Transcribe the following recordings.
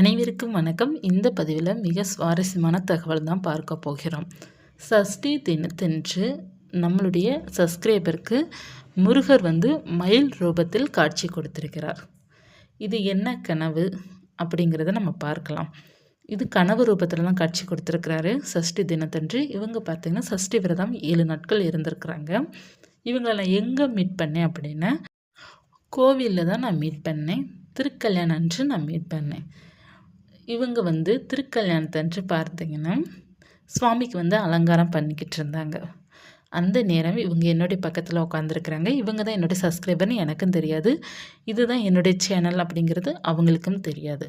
அனைவருக்கும் வணக்கம். இந்த பதிவில் மிக சுவாரஸ்யமான தகவல் தான் பார்க்க போகிறோம். சஷ்டி தினத்தன்று நம்மளுடைய சப்ஸ்கிரைபருக்கு முருகர் வந்து மயில் ரூபத்தில் காட்சி கொடுத்திருக்கிறார். இது என்ன கனவு அப்படிங்கிறத நம்ம பார்க்கலாம். இது கனவு ரூபத்தில் தான் காட்சி கொடுத்துருக்கிறாரு. சஷ்டி தினத்தன்று இவங்க பார்த்திங்கன்னா சஷ்டி விரதம் ஏழு நாட்கள் இருந்திருக்கிறாங்க. இவங்களை நான் எங்கே மீட் பண்ணேன் அப்படின்னா கோவிலில் தான் நான் மீட் பண்ணேன். திருக்கல்யாணம் அன்று நான் மீட் பண்ணேன். இவங்க வந்து திருக்கல்யாணத்தன்று பார்த்தீங்கன்னா சுவாமிக்கு வந்து அலங்காரம் பண்ணிக்கிட்டு இருந்தாங்க. அந்த நேரம் இவங்க என்னுடைய பக்கத்தில் உட்காந்துருக்குறாங்க இவங்க தான் என்னுடைய சப்ஸ்கிரைபர்னு எனக்கும் தெரியாது. இதுதான் என்னுடைய சேனல் அப்படிங்கிறது அவங்களுக்கும் தெரியாது.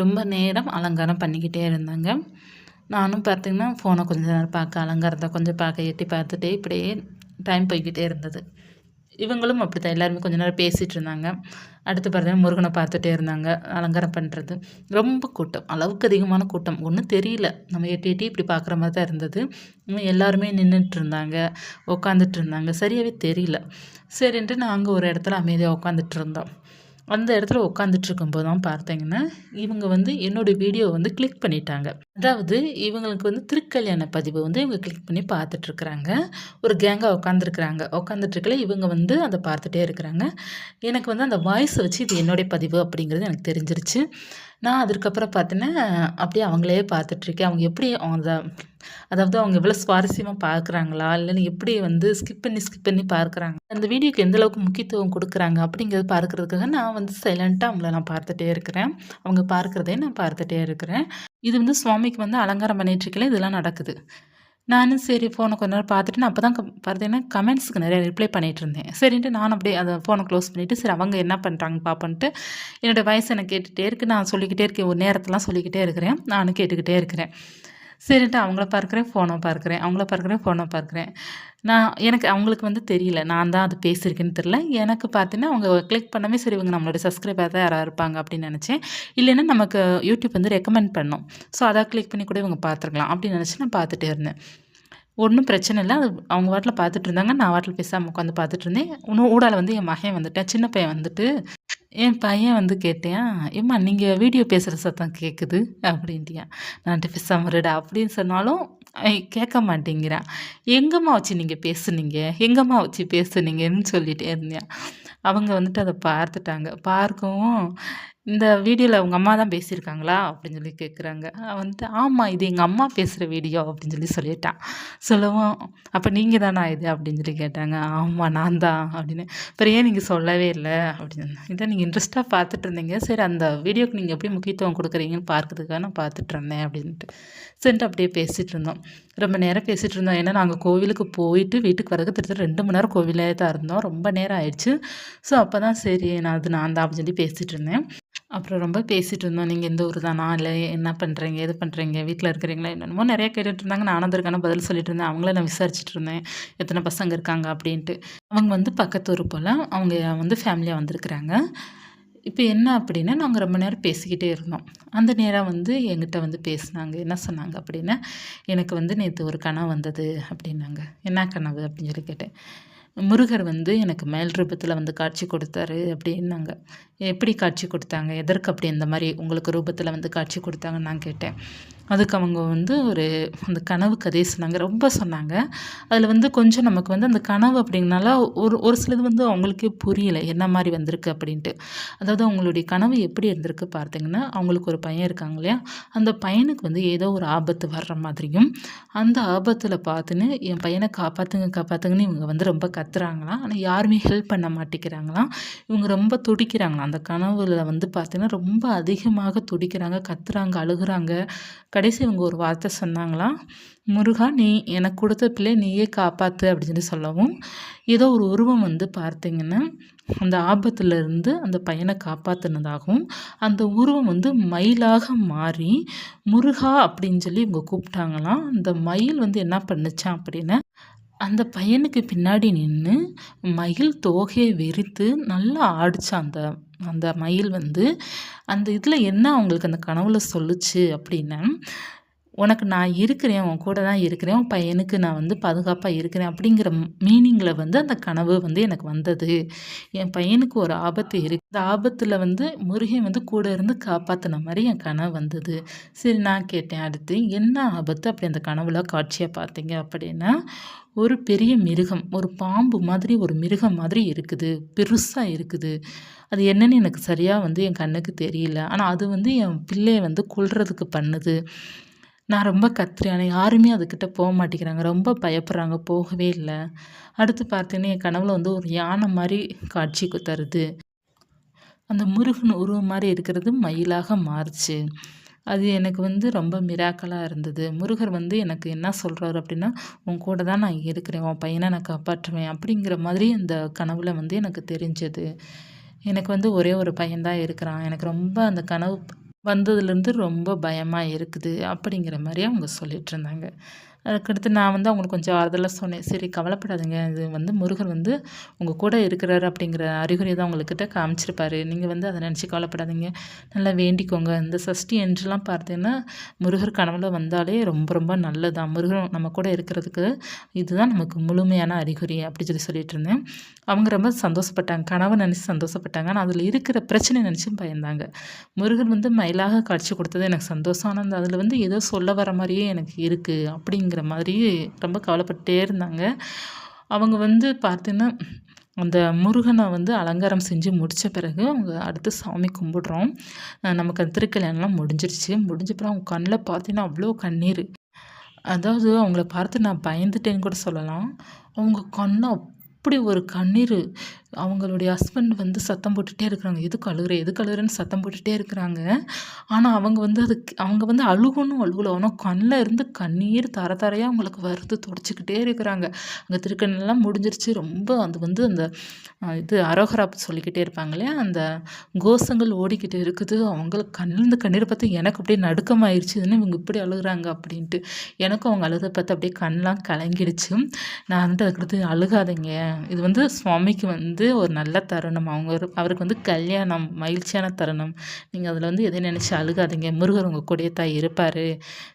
ரொம்ப நேரம் அலங்காரம் பண்ணிக்கிட்டே இருந்தாங்க. நானும் பார்த்திங்கன்னா ஃபோனை கொஞ்சம் நேரம் பார்க்க அலங்காரத்தை கொஞ்சம் பார்க்க எட்டி பார்த்துட்டே இப்படியே டைம் போய்கிட்டே இருந்தது. இவங்களும் அப்படி தான் எல்லாருமே கொஞ்ச நேரம் பேசிகிட்டு இருந்தாங்க அடுத்து பார்த்தீங்கன்னா முருகனை பார்த்துட்டே இருந்தாங்க. அலங்காரம் பண்ணுறது ரொம்ப கூட்டம். அளவுக்கு அதிகமான கூட்டம். ஒன்றும் தெரியல. நம்ம எட்டி எட்டி இப்படி பார்க்குற மாதிரி தான் இருந்தது. எல்லாருமே நின்றுட்டு இருந்தாங்க உட்காந்துட்டு இருந்தாங்க சரியாகவே தெரியல. சரின்ட்டு நாங்கள் ஒரு இடத்துல அமைதியாக உட்காந்துட்டு இருந்தோம் அந்த இடத்துல உட்காந்துட்டு இருக்கும்போது தான் பார்த்தீங்கன்னா இவங்க வந்து என்னோடய வீடியோ வந்து கிளிக் பண்ணிட்டாங்க. அதாவது இவங்களுக்கு வந்து திருக்கல்யாண பதிவு வந்து இவங்க கிளிக் பண்ணி பார்த்துட்ருக்குறாங்க. ஒரு கேங்காக உட்காந்துருக்குறாங்க உட்காந்துட்ருக்கல இவங்க வந்து அதை பார்த்துட்டே இருக்கிறாங்க. எனக்கு வந்து அந்த வாய்ஸை வச்சு இது என்னுடைய பதிவு அப்படிங்கிறது எனக்கு தெரிஞ்சிருச்சு. நான் அதுக்கப்புறம் பார்த்தீங்கன்னா அப்படியே அவங்களே பார்த்துட்ருக்கேன் அவங்க எப்படி அவங்க அதாவது அவங்க எவ்வளோ சுவாரஸ்யமாக பார்க்குறாங்களா இல்லைன்னு எப்படி வந்து ஸ்கிப் பண்ணி ஸ்கிப் பண்ணி பார்க்குறாங்க அந்த வீடியோக்கு எந்த அளவுக்கு முக்கியத்துவம் கொடுக்குறாங்க? அப்படிங்கிறது பார்க்குறதுக்காக நான் வந்து சைலண்ட்டாக அவங்கள நான் பார்த்துட்டே இருக்கிறேன். அவங்க பார்க்குறதே நான் பார்த்துட்டே இருக்கிறேன். இது வந்து சுவாமிக்கு வந்து அலங்காரம் பண்ணிகிட்ருக்கல இதெல்லாம் நடக்குது. நானும் சரி ஃபோனை கொஞ்ச நேரம் பார்த்துட்டு நான் அப்போ தான் பார்த்தீங்கன்னா கமெண்ட்ஸுக்கு நிறைய ரிப்ளை பண்ணிகிட்டு இருந்தேன் சரின்ட்டு நான் அப்படியே அதை ஃபோனை க்ளோஸ் பண்ணிவிட்டு சரி அவங்க என்ன பண்ணுறாங்க பார்ப்பன்ட்டு என்னோடய வயசு எனக்கு கேட்டுகிட்டே இருக்குது நான் சொல்லிக்கிட்டே இருக்கேன் ஒரு நேரத்தெலாம் சொல்லிக்கிட்டே இருக்கிறேன். நானும் கேட்டுக்கிட்டே இருக்கிறேன். சரின்ட்டு அவங்கள பார்க்குறேன் ஃபோனை பார்க்குறேன் அவங்கள பார்க்குறேன் ஃபோனை பார்க்குறேன். நான் எனக்கு அவங்களுக்கு வந்து தெரியல. நான் தான் அது பேசியிருக்கேன்னு தெரில எனக்கு பார்த்தீங்கன்னா அவங்க கிளிக் பண்ணவே சரி இவங்க நம்மளோட சப்ஸ்கிரைபர் தான் யாராக இருப்பாங்க அப்படின்னு நினச்சேன். இல்லைன்னா நமக்கு யூடியூப் வந்து ரெக்கமெண்ட் பண்ணோம். ஸோ அதை கிளிக் பண்ணி கூட இவங்க பார்த்துருக்கலாம் அப்படின்னு நினச்சி நான் பார்த்துட்டே இருந்தேன். ஒன்றும் பிரச்சனை இல்லை. அது அவங்க வாட்டில் பார்த்துட்டு இருந்தாங்க. நான் வாட்டில் பேசாமல் உட்காந்து பார்த்துட்டு இருந்தேன். இன்னும் ஊடால வந்து என் மகன் வந்துட்டேன். சின்ன பையன் வந்துட்டு என் பையன் வந்து கேட்டேன். ஏம்மா நீங்கள் வீடியோ பேசுகிற சத்தம் கேட்குது அப்படின்ட்டியா நான் பேசாமருடா அப்படின்னு சொன்னாலும் கேட்க மாட்டேங்கிறான். எங்கம்மா வச்சு நீங்கள் பேசுனீங்க? எங்கம்மா வச்சு பேசுனீங்கன்னு சொல்லிகிட்டே இருந்தேன். அவங்க வந்துட்டு அதை பார்த்துட்டாங்க. பார்க்கவும் இந்த வீடியோவில் உங்கள் அம்மா தான் பேசியிருக்காங்களா? அப்படின்னு சொல்லி கேட்குறாங்க வந்துட்டு ஆமாம் இது எங்கள் அம்மா பேசுகிற வீடியோ அப்படின்னு சொல்லி சொல்லிட்டான் சொல்லவும் அப்போ நீங்கள் தானா இது? அப்படின்னு சொல்லி கேட்டாங்க. ஆமாம் நான் தான் அப்படின்னு. அப்புறம் ஏன் நீங்கள் சொல்லவே இல்லை? அப்படின்னு இதை நீங்கள் இன்ட்ரெஸ்ட்டாக பார்த்துட்டு இருந்தீங்க. சரி அந்த வீடியோக்கு நீங்கள் எப்படி முக்கியத்துவம் கொடுக்குறீங்கன்னு பார்க்கறதுக்காக நான் பார்த்துட்டு இருந்தேன் அப்படின்ட்டு. சரின்ட்டு அப்படியே பேசிகிட்டு இருந்தோம். ரொம்ப நேரம் பேசிகிட்டு இருந்தோம். ஏன்னா நாங்கள் கோவிலுக்கு போயிட்டு வீட்டுக்கு வரதுக்கு திருத்த ரெண்டு மணி நேரம் கோவிலே தான் இருந்தோம். ரொம்ப நேரம் ஆயிடுச்சு. ஸோ அப்போ தான் சரி நான் அது நான் தான் அப்படின்னு சொல்லி பேசிகிட்டு இருந்தேன். அப்புறம் ரொம்ப பேசிகிட்டு இருந்தோம். நீங்கள் எந்த ஊர் தானா? இல்லை என்ன பண்ணுறீங்க எது பண்ணுறீங்க வீட்டில் இருக்கிறீங்களா? என்னென்னமோ நிறைய கேட்டுட்டு இருந்தாங்க. நான் அதற்கான பதில் சொல்லிட்டு இருந்தேன். அவங்கள நான் விசாரிச்சுட்டு இருந்தேன். எத்தனை பசங்க இருக்காங்க அப்படின்ட்டு. அவங்க வந்து பக்கத்து ஊர் போல் அவங்க வந்து ஃபேமிலியாக வந்திருக்கிறாங்க. இப்போ என்ன அப்படின்னா நாங்கள் ரொம்ப நேரம் பேசிக்கிட்டே இருந்தோம். அந்த நேரம் வந்து எங்கிட்ட வந்து பேசினாங்க. என்ன சொன்னாங்க அப்படின்னா எனக்கு வந்து நேற்று ஒரு கனவு வந்தது அப்படின்னாங்க. என்ன கனவு? அப்படின்னு சொல்லி கேட்டேன். முருகர் வந்து எனக்கு மேல் ரூபத்தில் வந்து காட்சி கொடுத்தாரு அப்படின்னாங்க. எப்படி காட்சி கொடுத்தாங்க? எதற்கு அப்படி இந்த மாதிரி உங்களுக்கு ரூபத்தில் வந்து காட்சி கொடுத்தாங்கன்னு நான் கேட்டேன். அதுக்கு அவங்க வந்து ஒரு அந்த கனவு கதையை சொன்னாங்க. ரொம்ப சொன்னாங்க. அதில் வந்து கொஞ்சம் நமக்கு வந்து அந்த கனவு அப்படிங்கனால ஒரு ஒரு சிலது வந்து அவங்களுக்கே புரியலை. என்ன மாதிரி வந்திருக்கு அப்படின்ட்டு. அதாவது அவங்களுடைய கனவு எப்படி இருந்திருக்கு பார்த்தீங்கன்னா அவங்களுக்கு ஒரு பையன் இருக்காங்க இல்லையா? அந்த பையனுக்கு வந்து ஏதோ ஒரு ஆபத்து வர்ற மாதிரியும் அந்த ஆபத்தில் பார்த்துன்னு என் பையனை காப்பாற்றுங்க காப்பாற்றுங்கன்னு இவங்க வந்து ரொம்ப கத்துறாங்களாம். ஆனால் யாருமே ஹெல்ப் பண்ண மாட்டேங்கிறாங்களாம். இவங்க ரொம்ப துடிக்கிறாங்களாம். அந்த கனவுல வந்து பார்த்தீங்கன்னா ரொம்ப அதிகமாக துடிக்கிறாங்க கத்துறாங்க அழுகுறாங்க. கடைசி இவங்க ஒரு வார்த்தை சொன்னாங்களாம் முருகா நீ எனக்கு கொடுத்த பிள்ளை நீயே காப்பாற்று அப்படின்னு சொல்லவும் ஏதோ ஒரு உருவம் வந்து பார்த்தீங்கன்னா அந்த ஆபத்துலேருந்து அந்த பையனை காப்பாற்றினதாகவும் அந்த உருவம் வந்து மயிலாக மாறி முருகா அப்படின்னு சொல்லி இவங்க கூப்பிட்டாங்களாம் அந்த மயில் வந்து என்ன பண்ணுச்சான் அப்படின்னா அந்த பையனுக்கு பின்னாடி நின்று மயில் தோகையை வெறித்து நல்லா ஆடிச்சான் அந்த அந்த மயில் வந்து அந்த இதில் என்ன அவங்களுக்கு அந்த கனவுல சொல்லுச்சு அப்படின்னா உனக்கு நான் இருக்கிறேன் உன் கூட தான் இருக்கிறேன் உன் பையனுக்கு நான் வந்து பாதுகாப்பாக இருக்கிறேன் அப்படிங்கிற மீனிங்கில் வந்து அந்த கனவு வந்து எனக்கு வந்தது. என் பையனுக்கு ஒரு ஆபத்து இருக்கு. அந்த ஆபத்தில் வந்து முருகன் வந்து கூட இருந்து காப்பாற்றின மாதிரி என் கனவு வந்தது. சரி நான் கேட்டேன். அடுத்து என்ன ஆபத்து? அப்படி அந்த கனவுல காட்சியாக பார்த்தீங்க அப்படின்னா ஒரு பெரிய மிருகம் ஒரு பாம்பு மாதிரி ஒரு மிருகம் மாதிரி இருக்குது. பெருசாக இருக்குது. அது என்னன்னு எனக்கு சரியாக வந்து என் கண்ணுக்கு தெரியல. ஆனால் அது வந்து என் பிள்ளையை வந்து கொள்றதுக்கு பண்ணுது. நான் ரொம்ப கத்துறேன். ஆனால் யாருமே அதுக்கிட்ட போக மாட்டேங்கிறாங்க. ரொம்ப பயப்படுறாங்க. போகவே இல்லை. அடுத்து பார்த்தீங்கன்னா என் கனவுல வந்து ஒரு யானை மாதிரி காட்சி தருது. அந்த முருகன் உருவம் மாதிரி இருக்கிறது மயிலாக மாறுச்சு. அது எனக்கு வந்து ரொம்ப மிராக்கலாக இருந்தது. முருகர் வந்து எனக்கு என்ன சொல்கிறாரு அப்படின்னா உன் கூட தான் நான் இருக்கிறேன். உன் பையனை நான் காப்பாற்றுவேன். அப்படிங்கிற மாதிரி அந்த கனவுல வந்து எனக்கு தெரிஞ்சது. எனக்கு வந்து ஒரே ஒரு பையன்தான் இருக்கிறான். எனக்கு ரொம்ப அந்த கனவு வந்ததுலேருந்து ரொம்ப பயமாக இருக்குது அப்படிங்கிற மாதிரி அவங்க சொல்லிட்டு இருந்தாங்க. அதுக்கடுத்து நான் வந்து அவங்களுக்கு கொஞ்சம் ஆறுதலாக சொன்னேன். சரி கவலைப்படாதீங்க. இது வந்து முருகர் வந்து உங்கள் கூட இருக்கிறாரு அப்படிங்கிற அறிகுறி தான் உங்கள்கிட்ட காமிச்சிருப்பாரு. நீங்கள் வந்து அதை நினச்சி கவலைப்படாதீங்க. நல்லா வேண்டிக்கோங்க. இந்த சஷ்டி என்றுலாம் பார்த்தீங்கன்னா முருகர் கனவுல வந்தாலே ரொம்ப ரொம்ப நல்லதான் முருகர் நம்ம கூட இருக்கிறதுக்கு இதுதான் நமக்கு முழுமையான அறிகுறி அப்படி சொல்லி சொல்லிட்டு இருந்தேன். அவங்க ரொம்ப சந்தோஷப்பட்டாங்க. கனவை நினச்சி சந்தோஷப்பட்டாங்க. ஆனால் அதில் இருக்கிற பிரச்சனை நினச்சும் பயந்தாங்க. முருகர் வந்து மயிலாக காட்சி கொடுத்தது எனக்கு சந்தோஷம். ஆனால் அதில் வந்து ஏதோ சொல்ல வர மாதிரியே எனக்கு இருக்குது அப்படிங்க அப்படிங்கிற மாதிரி ரொம்ப கவலைப்பட்டே இருந்தாங்க. அவங்க வந்து பார்த்தீங்கன்னா அந்த முருகனை வந்து அலங்காரம் செஞ்சு முடித்த பிறகு அவங்க அடுத்து சாமி கும்பிடுறோம். நமக்கு அந்த திருக்கல்யாணம்லாம் முடிஞ்சிருச்சு. முடிஞ்ச பிறகு அவங்க கண்ணில் பார்த்தீங்கன்னா அவ்வளோ கண்ணீர். அதாவது அவங்கள பார்த்து நான் பயந்துட்டேன்னு கூட சொல்லலாம். அவங்க கண்ணை அப்படி ஒரு கண்ணீர் அவங்களுடைய ஹஸ்பண்ட் வந்து சத்தம் போட்டுகிட்டே இருக்கிறாங்க. எதுக்கு அழுகுற எதுக்கு அழுகுறேன்னு சத்தம் போட்டுகிட்டே இருக்கிறாங்க. ஆனால் அவங்க வந்து அதுக்கு அவங்க வந்து அழுகணும் அழுகலை. ஆனால் கண்ணில் இருந்து கண்ணீர் தர தரையாக அவங்களுக்கு வருது தொடச்சிக்கிட்டே இருக்கிறாங்க. அங்கே திருக்கண்ணெல்லாம் முடிஞ்சிருச்சு. ரொம்ப அது வந்து அந்த இது அரோகரா சொல்லிக்கிட்டே இருப்பாங்க இல்லையா? அந்த கோஷங்கள் ஓடிக்கிட்டு இருக்குது. அவங்களுக்கு கண்ணில் கண்ணீரை பார்த்து எனக்கு அப்படியே நடுக்கமாயிருச்சுன்னு இவங்க இப்படி அழுகுறாங்க அப்படின்ட்டு. எனக்கும் அவங்க அழுத பார்த்து அப்படியே கண்ணெலாம் கலங்கிடுச்சு. நான் வந்துட்டு அதுக்கடுத்து அழுகாதீங்க. இது வந்து சுவாமிக்கு வந்து வந்து ஒரு நல்ல தருணம். அவங்க அவருக்கு வந்து கல்யாணம் மகிழ்ச்சியான தருணம். நீங்கள் அதில் வந்து எதை நினச்சி அழுகாதீங்க. முருகர் உங்கள் கூடயே தான் இருப்பார்.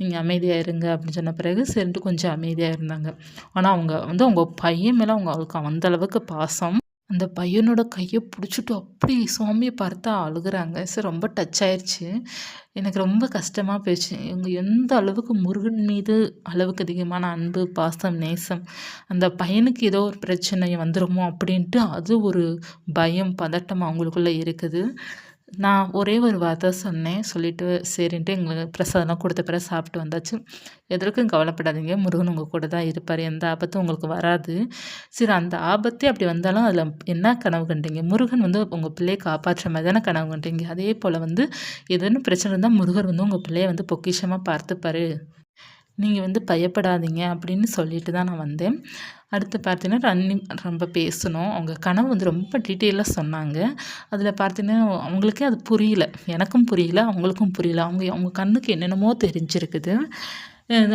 நீங்கள் அமைதியாக இருங்க அப்படின்னு சொன்ன பிறகு சரின்ட்டு கொஞ்சம் அமைதியாக இருந்தாங்க. ஆனால் அவங்க வந்து அவங்க பையன் மேலே அவங்க அவளுக்கு அந்தளவுக்கு பாசம். அந்த பையனோட கையை பிடிச்சிட்டு அப்படி சுவாமியை பார்த்தா அழுகுறாங்க. சரி ரொம்ப டச் ஆயிடுச்சு எனக்கு ரொம்ப கஷ்டமாக போயிடுச்சு இவங்க எந்த அளவுக்கு முருகன் மீது அளவுக்கு அதிகமான அன்பு பாசம் நேசம் அந்த பையனுக்கு ஏதோ ஒரு பிரச்சனை வந்துடுமோ அப்படின்ட்டு அது ஒரு பயம் பதட்டம் அவங்களுக்குள்ளே இருக்குது. நான் ஒரே ஒரு வார்த்தை சொன்னேன். சொல்லிவிட்டு சரின்ட்டு எங்களுக்கு பிரசாதம்லாம் கொடுத்த பிறகு சாப்பிட்டு வந்தாச்சு. எதற்கும் கவலைப்படாதீங்க. முருகன் உங்கள் கூட தான் இருப்பார். எந்த ஆபத்தும் உங்களுக்கு வராது. சரி அந்த ஆபத்தே அப்படி வந்தாலும் அதில் என்ன கனவு கண்டீங்க? முருகன் வந்து உங்கள் பிள்ளையை காப்பாற்றுற மாதிரி தானே கனவு கண்டீங்க? அதே போல் வந்து எதுன்னு பிரச்சனை இருந்தால் முருகர் வந்து உங்கள் பிள்ளையை வந்து பொக்கிஷமாக பார்த்துப்பார். நீங்கள் வந்து பயப்படாதீங்க அப்படின்னு சொல்லிட்டு தான் நான் வந்தேன். அடுத்து பார்த்தீங்கன்னா ரன்னிங் ரொம்ப பேசணும். அவங்க கனவு வந்து ரொம்ப டீட்டெயிலாக சொன்னாங்க. அதில் பார்த்தீங்கன்னா அவங்களுக்கே அது புரியல. எனக்கும் புரியல அவங்களுக்கும் புரியல. அவங்க அவங்க கண்ணுக்கு என்னென்னமோ தெரிஞ்சிருக்குது.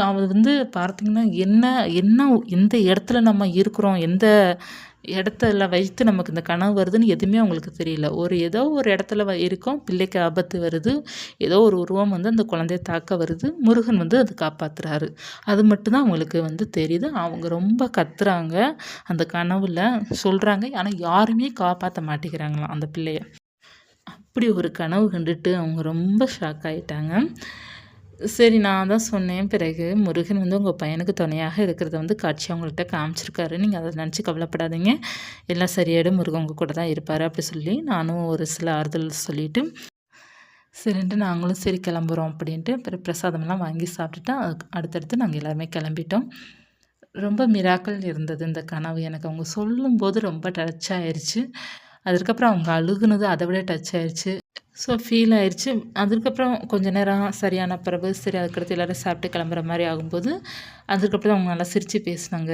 அது வந்து பார்த்திங்கன்னா என்ன என்ன எந்த இடத்துல நம்ம இருக்கிறோம் எந்த இடத்துல வைத்து நமக்கு இந்த கனவு வருதுன்னு எதுவுமே அவங்களுக்கு தெரியல. ஒரு ஏதோ ஒரு இடத்துல இருக்கோம் பிள்ளைக்கு ஆபத்து வருது ஏதோ ஒரு உருவம் வந்து அந்த குழந்தைய தாக்க வருது முருகன் வந்து அது காப்பாற்றுறாரு அது மட்டும்தான் அவங்களுக்கு வந்து தெரியுது. அவங்க ரொம்ப கத்துறாங்க. அந்த கனவில் சொல்கிறாங்க ஆனால் யாருமே காப்பாற்ற மாட்டேங்கிறாங்களாம் அந்த பிள்ளைய. அப்படி ஒரு கனவு கண்டுட்டு அவங்க ரொம்ப ஷாக் ஆகிட்டாங்க சரி நான் தான் சொன்னேன். பிறகு முருகன் வந்து உங்கள் பையனுக்கு துணையாக இருக்கிறத வந்து காட்சி அவங்கள்ட்ட காமிச்சிருக்காரு. நீங்கள் அதை நினச்சி கவலைப்படாதீங்க. எல்லாம் சரியாயிடும். முருகன் உங்கள் கூட தான் இருப்பார் அப்படி சொல்லி நானும் ஒரு சில ஆறுதல் சொல்லிவிட்டு சரின்ட்டு நாங்களும் சரி கிளம்புறோம் அப்படின்ட்டு பிறகு பிரசாதமெல்லாம் வாங்கி சாப்பிட்டுட்டு அடுத்தடுத்து நாங்கள் எல்லாருமே கிளம்பிட்டோம். ரொம்ப மிராக்கள் இருந்தது இந்த கனவு எனக்கு. அவங்க சொல்லும்போது ரொம்ப டச் ஆயிடுச்சு அதுக்கப்புறம் அவங்க அழுகுனது அதை விட டச் ஆயிடுச்சு ஸோ ஃபீல் ஆயிடுச்சு அதுக்கப்புறம் கொஞ்சம் நேரம் சரியான பிறகு சரி அதுக்கடுத்து எல்லோரும் சாப்பிட்டு கிளம்புற மாதிரி ஆகும்போது அதுக்கப்புறம் அவங்க நல்லா சிரித்து பேசினாங்க.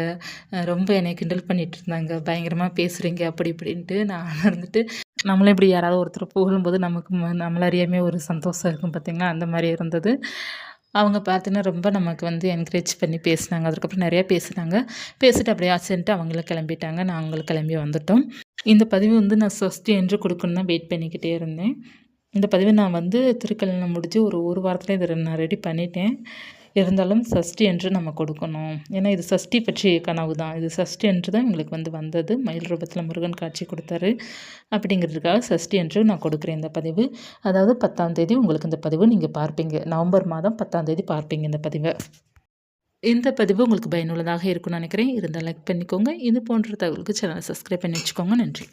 ரொம்ப என்னை கிண்டல் பண்ணிகிட்டு இருந்தாங்க. பயங்கரமாக பேசுகிறீங்க அப்படி இப்படின்ட்டு நான் இருந்துட்டு நம்மளும் இப்படி யாராவது ஒருத்தர் புகழும்போது நமக்கு நம்மளறியாமே ஒரு சந்தோஷம் இருக்கும் பார்த்திங்களா அந்த மாதிரி இருந்தது. அவங்க பார்த்தீங்கன்னா ரொம்ப நமக்கு வந்து என்கரேஜ் பண்ணி பேசினாங்க. அதுக்கப்புறம் நிறையா பேசினாங்க. பேசிட்டு அப்படியே ஆச்சுன்ட்டு அவங்கள கிளம்பிட்டாங்க. நாங்களும் கிளம்பி வந்துட்டோம். இந்த பதிவு வந்து நான் சொஸ்டி என்று கொடுக்கணுன்னு வெயிட் பண்ணிக்கிட்டே இருந்தேன். இந்த பதிவை நான் வந்து திருக்கல்யாணம் முடிஞ்சு ஒரு ஒரு வாரத்தில் இதை நான் ரெடி பண்ணிட்டேன். இருந்தாலும் சஷ்டி என்று நம்ம கொடுக்கணும். ஏன்னா இது சஷ்டி பற்றிய கனவு தான். இது சஷ்டி என்று தான் எங்களுக்கு வந்து வந்தது. மயில் ரூபத்தில் முருகன் காட்சி கொடுத்தாரு. அப்படிங்கிறதுக்காக சஷ்டி என்று நான் கொடுக்குறேன் இந்த பதிவு. அதாவது பத்தாம் தேதி உங்களுக்கு இந்த பதிவு நீங்கள் பார்ப்பீங்க. நவம்பர் மாதம் பத்தாம் தேதி பார்ப்பீங்க இந்த பதிவை. இந்த பதிவு உங்களுக்கு பயனுள்ளதாக இருக்கும்னு நினைக்கிறேன். இருந்தால் லைக் பண்ணிக்கோங்க. இது போன்ற தகவலுக்கு சேனலை சப்ஸ்கிரைப் பண்ணி வச்சுக்கோங்க. நன்றி.